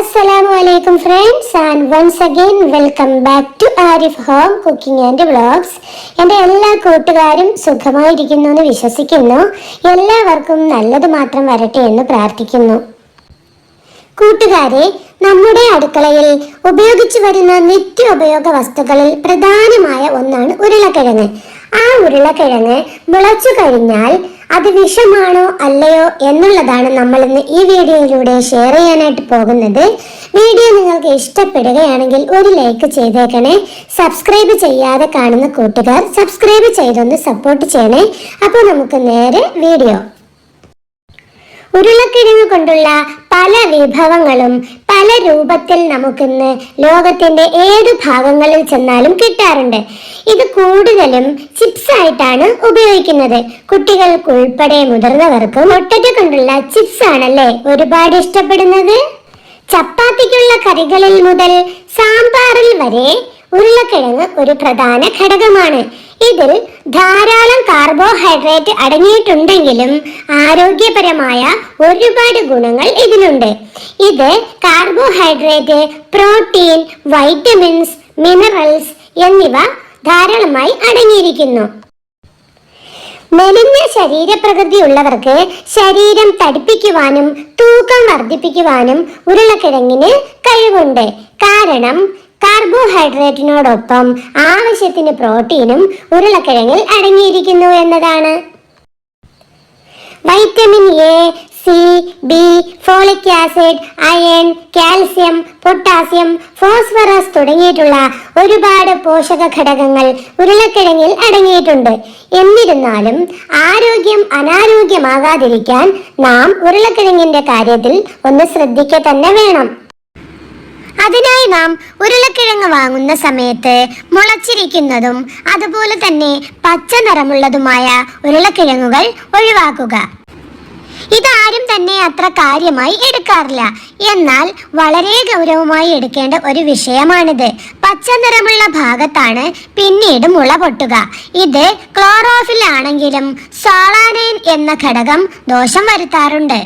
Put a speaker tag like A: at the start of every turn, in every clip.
A: അസ്സലാമു അലൈക്കും friends and once again welcome back to Arif home cooking and vlogs എന്റെ എല്ലാ കൂട്ടുകാരും സുഖമായിരിക്കുന്നു എന്ന് വിശ്വസിക്കുന്നു. എല്ലാവർക്കും നല്ലത് മാത്രം വരട്ടെ എന്ന് പ്രാർത്ഥിക്കുന്നു. കൂട്ടുകാരെ നമ്മുടെ അടുക്കളയിൽ ഉപയോഗിച്ചു വരുന്ന നിത്യോപയോഗ വസ്തുക്കളിൽ പ്രധാനമായ ഒന്നാണ് ഉരുളക്കിഴങ്ങ്. ആ ഉരുളക്കിഴങ്ങ് മുളച്ചു കഴിഞ്ഞാൽ അത് വിഷമാണോ അല്ലയോ എന്നുള്ളതാണ് നമ്മൾ ഇന്ന് ഈ വീഡിയോയിലൂടെ ഷെയർ ചെയ്യാനായിട്ട് പോകുന്നത്. വീഡിയോ നിങ്ങൾക്ക് ഇഷ്ടപ്പെടുകയാണെങ്കിൽ ഒരു ലൈക്ക് ചെയ്തേക്കണേ. സബ്സ്ക്രൈബ് ചെയ്യാതെ കാണുന്ന കൂട്ടുകാർ സബ്സ്ക്രൈബ് ചെയ്തൊന്ന് സപ്പോർട്ട് ചെയ്യണേ. അപ്പോൾ നമുക്ക് നേരെ വീഡിയോ. ഉരുളക്കിഴങ്ങ് കൊണ്ടുള്ള പല വിഭവങ്ങളും പല രൂപത്തിൽ നമുക്കിന്ന് ലോകത്തിന്റെ ഏത് ഭാഗങ്ങളിൽ ചെന്നാലും കിട്ടാറുണ്ട്. ഇത് കൂടുതലും ചിപ്സ് ആയിട്ടാണ് ഉപയോഗിക്കുന്നത്. കുട്ടികൾക്ക് ഉൾപ്പെടെ മുതിർന്നവർക്കും ഒട്ടറ്റ കൊണ്ടുള്ള ചിപ്സ് ആണല്ലേ ഒരുപാട് ഇഷ്ടപ്പെടുന്നത്? ചപ്പാത്തിക്കുള്ള കറികളിൽ മുതൽ സാമ്പാറിൽ വരെ ഉരുളക്കിഴങ്ങ് ഒരു പ്രധാന ഘടകമാണ്. ഇതിൽ ധാരാളം കാർബോഹൈഡ്രേറ്റ് അടങ്ങിയിട്ടുണ്ടെങ്കിലും ആരോഗ്യപരമായ ഒരുപാട് ഗുണങ്ങൾ ഇതിനുണ്ട് ഇത് കാർബോഹൈഡ്രേറ്റ് പ്രോട്ടീൻ വൈറ്റമിൻസ് മിനറൽസ് എന്നിവ ധാരാളമായി അടങ്ങിയിരിക്കുന്നു. മെലിഞ്ഞ ശരീരപ്രകൃതി ഉള്ളവർക്ക് ശരീരം തടിപ്പിക്കുവാനും തൂക്കം വർദ്ധിപ്പിക്കുവാനും ഉരുളക്കിഴങ്ങിന് കഴിവുണ്ട്. കാരണം കാർബോഹൈഡ്രേറ്റിനോടൊപ്പം ആവശ്യത്തിന് പ്രോട്ടീനും ഉരുളക്കിഴങ്ങിൽ അടങ്ങിയിരിക്കുന്നു എന്നതാണ്. Vitamin A C B folic acid iron calcium potassium phosphorus തുടങ്ങിയിട്ടുള്ള ഒരുപാട് പോഷക ഘടകങ്ങൾ ഉരുളക്കിഴങ്ങിൽ അടങ്ങിയിട്ടുണ്ട്. എന്നിരുന്നാലും ആരോഗ്യം അനാരോഗ്യമാകാതിരിക്കാൻ നാം ഉരുളക്കിഴങ്ങിന്റെ കാര്യത്തിൽ ഒന്ന് ശ്രദ്ധിക്കുക തന്നെ വേണം. അതിനായി നാം ഉരുളക്കിഴങ്ങ് വാങ്ങുന്ന സമയത്ത് മുളച്ചിരിക്കുന്നതും അതുപോലെ തന്നെ പച്ച നിറമുള്ളതുമായ ഉരുളക്കിഴങ്ങുകൾ ഒഴിവാക്കുക. ഇതാരും തന്നെ അത്ര കാര്യമായി എടുക്കാറില്ല. എന്നാൽ വളരെ ഗൗരവമായി എടുക്കേണ്ട ഒരു വിഷയമാണിത്. പച്ച നിറമുള്ള ഭാഗത്താണ് പിന്നീട് മുള പൊട്ടുക. ഇത് ക്ലോറോഫിൽ ആണെങ്കിലും സോളാനൈൻ എന്ന ഘടകം ദോഷം വരുത്താറുണ്ട്.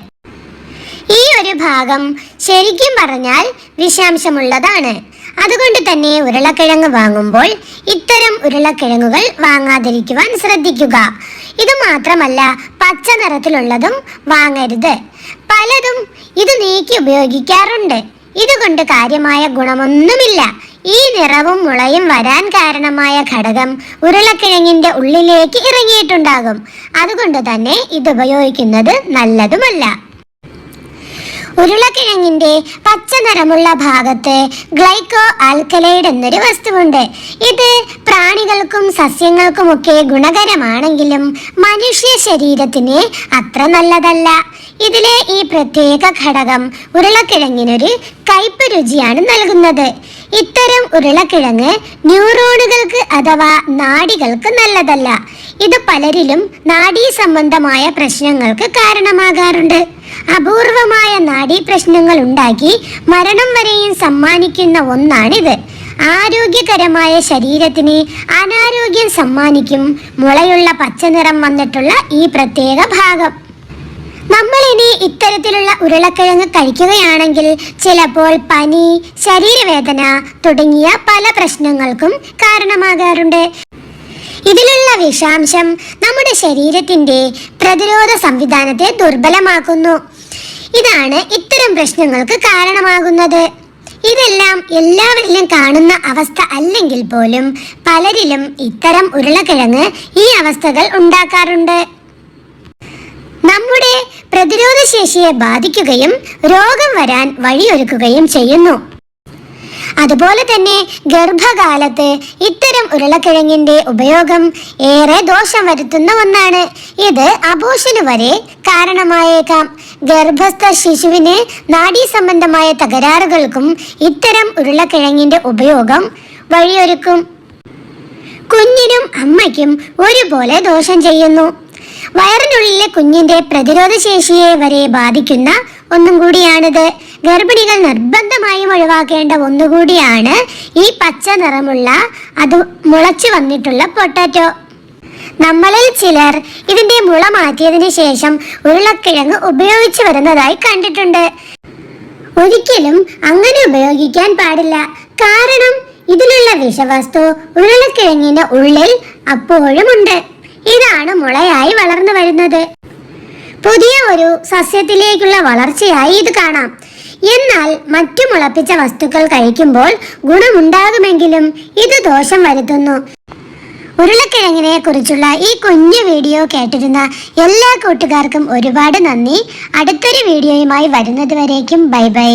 A: ഈ ഒരു ഭാഗം ശരിക്കും പറഞ്ഞാൽ വിഷാംശമുള്ളതാണ്. അതുകൊണ്ട് തന്നെ ഉരുളക്കിഴങ്ങ് വാങ്ങുമ്പോൾ ഇത്തരം ഉരുളക്കിഴങ്ങുകൾ വാങ്ങാതിരിക്കുവാൻ ശ്രദ്ധിക്കുക. ഇത് മാത്രമല്ല പച്ച നിറത്തിലുള്ളതും വാങ്ങരുത്. പലതും ഇത് നീക്കി ഉപയോഗിക്കാറുണ്ട്. ഇതുകൊണ്ട് കാര്യമായ ഗുണമൊന്നുമില്ല. ഈ നിറവും മുളയും വരാൻ കാരണമായ ഘടകം ഉരുളക്കിഴങ്ങിന്റെ ഉള്ളിലേക്ക് ഇറങ്ങിയിട്ടുണ്ടാകും. അതുകൊണ്ട് തന്നെ ഇത് ഉപയോഗിക്കുന്നത് നല്ലതുമല്ല. ഉരുളക്കിഴങ്ങിന്റെ പച്ച നിറമുള്ള ഭാഗത്ത് ഗ്ലൈക്കോ ആൽക്കലൈഡ് എന്നൊരു വസ്തുവുണ്ട്. ഇത് പ്രാണികൾക്കും സസ്യങ്ങൾക്കുമൊക്കെ ഗുണകരമാണെങ്കിലും മനുഷ്യ ശരീരത്തിന് അത്ര നല്ലതല്ല. ഇതിലെ ഈ പ്രത്യേക ഘടകം ഉരുളക്കിഴങ്ങിനൊരു കയ്പ് രുചിയാണ് നൽകുന്നത്. ഇത്തരം ഉരുളക്കിഴങ്ങ് ന്യൂറോണുകൾക്ക് അഥവാ നാടികൾക്ക് നല്ലതല്ല. ഇത് പലരിലും നാഡീ സംബന്ധമായ പ്രശ്നങ്ങൾക്ക് കാരണമാകാറുണ്ട്. അപൂർവമായ നാഡീ പ്രശ്നങ്ങൾ ഉണ്ടാക്കി മരണം വരെയും സമ്മാനിക്കുന്ന ഒന്നാണിത്. ആരോഗ്യകരമായ ശരീരത്തിന് അനാരോഗ്യം സമ്മാനിക്കും മുളയുള്ള പച്ചനിറം വന്നിട്ടുള്ള ഈ പ്രത്യേക ഭാഗം. നമ്മൾ ഇനി ഇത്തരത്തിലുള്ള ഉരുളക്കിഴങ്ങ് കഴിക്കുകയാണെങ്കിൽ ചിലപ്പോൾ പനി ശരീരവേദന തുടങ്ങിയ പല പ്രശ്നങ്ങൾക്കും കാരണമാകാറുണ്ട്. ഇതിലുള്ള വിഷാംശം നമ്മുടെ ശരീരത്തിന്റെ പ്രതിരോധ സംവിധാനത്തെ ദുർബലമാക്കുന്നു. ഇതാണ് ഇത്തരം പ്രശ്നങ്ങൾക്ക് കാരണമാകുന്നത്. ഇതെല്ലാം എല്ലാവരിലും കാണുന്ന അവസ്ഥ അല്ലെങ്കിൽ പോലും പലരിലും ഇത്തരം ഉരുളക്കിഴങ്ങ് ഈ അവസ്ഥകൾ ഉണ്ടാക്കാറുണ്ട്. നമ്മുടെ പ്രതിരോധ ശേഷിയെ ബാധിക്കുകയും രോഗം വരാൻ വഴിയൊരുക്കുകയും ചെയ്യുന്നു. അതുപോലെ തന്നെ ഗർഭകാലത്ത് ഇത്തരം ഉരുളക്കിഴങ്ങിന്റെ ഉപയോഗം ഏറെ ദോഷം വരുത്തുന്ന ഒന്നാണ്. ഇത് അബോഷന് വരെ കാരണമായേക്കാം. ഗർഭസ്ഥ ശിശുവിന് നാഡീ സംബന്ധമായ തകരാറുകൾക്കും ഇത്തരം ഉരുളക്കിഴങ്ങിന്റെ ഉപയോഗം വഴിയൊരുക്കും. കുഞ്ഞിനും അമ്മയ്ക്കും ഒരുപോലെ ദോഷം ചെയ്യുന്നു. വയറിനുള്ളിലെ കുഞ്ഞിന്റെ പ്രതിരോധ ശേഷിയെ വരെ ബാധിക്കുന്ന ഒന്നും കൂടിയാണിത്. ഗർഭിണികൾ നിർബന്ധമായും ഒഴിവാക്കേണ്ട ഒന്നുകൂടിയാണ് ഈ പച്ച നിറമുള്ള അത് മുളച്ചു വന്നിട്ടുള്ള പൊട്ടാറ്റോ. നമ്മളിൽ ചിലർ ഇതിന്റെ മുള മാറ്റിയതിനു ശേഷം ഉരുളക്കിഴങ്ങ് ഉപയോഗിച്ചു വരുന്നതായി കണ്ടിട്ടുണ്ട്. ഒരിക്കലും അങ്ങനെ ഉപയോഗിക്കാൻ പാടില്ല. കാരണം ഇതിലുള്ള വിഷവസ്തു ഉരുളക്കിഴങ്ങിന്റെ ഉള്ളിൽ അപ്പോഴും ഉണ്ട്. ഇതാണ് മുളയായി വളർന്നു വരുന്നത്. പുതിയ ഒരു സസ്യത്തിലേക്കുള്ള വളർച്ചയായി ഇത് കാണാം. എന്നാൽ മറ്റു മുളപ്പിച്ച വസ്തുക്കൾ കഴിക്കുമ്പോൾ ഗുണമുണ്ടാകുമെങ്കിലും ഇത് ദോഷം വരുത്തുന്നു. ഉരുളക്കിഴങ്ങിനെ കുറിച്ചുള്ള ഈ കുഞ്ഞു വീഡിയോ കേട്ടിരുന്ന എല്ലാ കൂട്ടുകാർക്കും ഒരുപാട് നന്ദി. അടുത്തൊരു വീഡിയോയുമായി വരുന്നതുവരേക്കും ബൈ ബൈ.